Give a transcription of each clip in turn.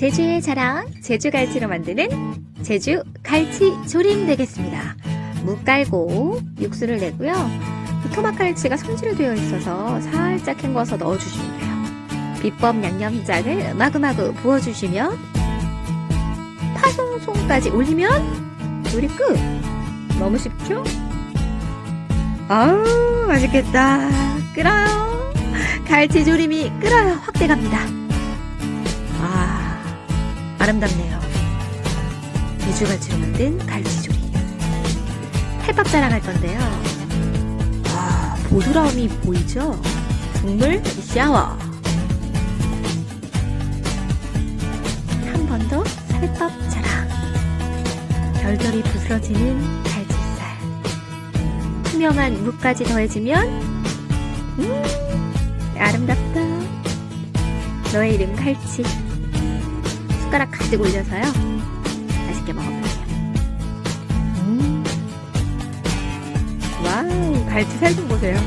제주의 자랑, 제주 갈치로 만드는 제주 갈치 조림 되겠습니다. 무 깔고 육수를 내고요. 이 토막 갈치가 손질이 되어 있어서 살짝 헹궈서 넣어주시면 돼요. 비법 양념장을 마구마구 부어주시면 파송송까지 올리면 요리 끝! 너무 쉽죠? 아우 맛있겠다. 끓어요. 갈치 조림이 끓어요. 확대갑니다. 아 아름답네요. 제주갈치로 만든 갈치조림. 찰밥 자랑할 건데요. 아, 보드라움이 보이죠? 국물 샤워. 한 번더 살밥 자랑. 결결이 부스러지는 갈치살. 투명한 무까지 더해지면, 음, 아름답다. 너의 이름 갈치. 숟가락 가득 올려서요. 맛있게 먹어볼게요. 음. 와우, 갈치 살좀 보세요.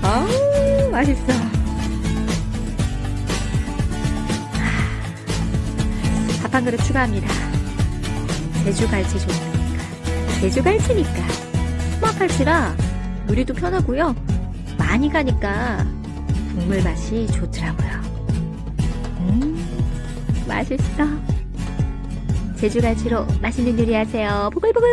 아우, 맛있어. 밥 한 그릇 추가합니다. 제주 갈치 좋으니까. 제주 갈치니까. 토막 갈치라 요리도 편하고요. 많이 가니까 국물 맛이 좋더라고요. 음, 맛있어. 제주 갈치로 맛있는 요리 하세요. 보글보글.